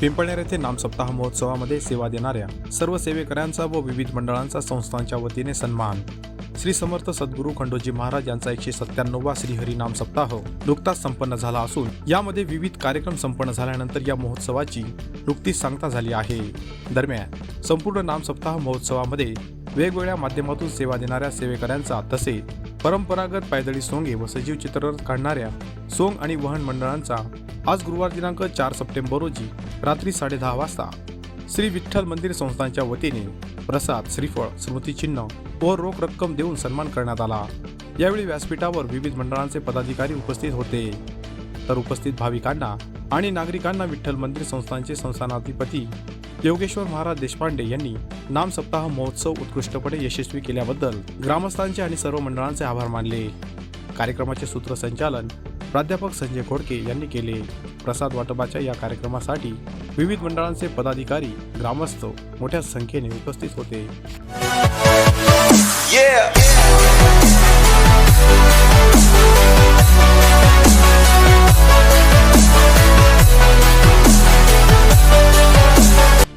पिंपळनेर येथे नामसप्ताह महोत्सवामध्ये सेवा देणाऱ्या सर्व सेवेकऱ्यांचा व विविध मंडळांचा संस्थांच्या वतीने सन्मान. श्री समर्थ सद्गुरू खंडोजी महाराज यांचा एकशे सत्त्याण्णववा श्रीहरी नाम सप्ताह नुकताच संपन्न झाला असून यामध्ये विविध कार्यक्रम संपन्न झाल्यानंतर या महोत्सवाची नुकतीच सांगता झाली आहे. दरम्यान संपूर्ण नाम सप्ताह महोत्सवामध्ये वेगवेगळ्या माध्यमातून सेवा देणाऱ्या सेवेकऱ्यांचा तसेच परंपरागत पायदळी सोंगे व सजीव चित्ररथ काढणाऱ्या सोंग आणि वहन मंडळांचा आज गुरुवार दिनांक चार सप्टेंबर रोजी रात्री साडेदहा वाजता श्री विठ्ठल मंदिर संस्थांच्या वतीने प्रसाद श्रीफळ स्मृतिचिन्ह व रोख रक्कम देऊन सन्मान करण्यात आला. यावेळी व्यासपीठावर विविध मंडळांचे पदाधिकारी उपस्थित होते. तर उपस्थित भाविकांना आणि नागरिकांना विठ्ठल मंदिर संस्थांचे संस्थानाधिपती योगेश्वर महाराज देशपांडे यांनी नाम सप्ताह महोत्सव उत्कृष्टपणे यशस्वी केल्याबद्दल ग्रामस्थांचे आणि सर्व मंडळांचे आभार मानले. कार्यक्रमाचे सूत्रसंचालन प्राध्यापक संजय खोडके यांनी केले प्रसाद वाटपाच्या या कार्यक्रमासाठी विविध मंडळांचे पदाधिकारी ग्रामस्थ मोठ्या संख्येने उपस्थित होते Yeah.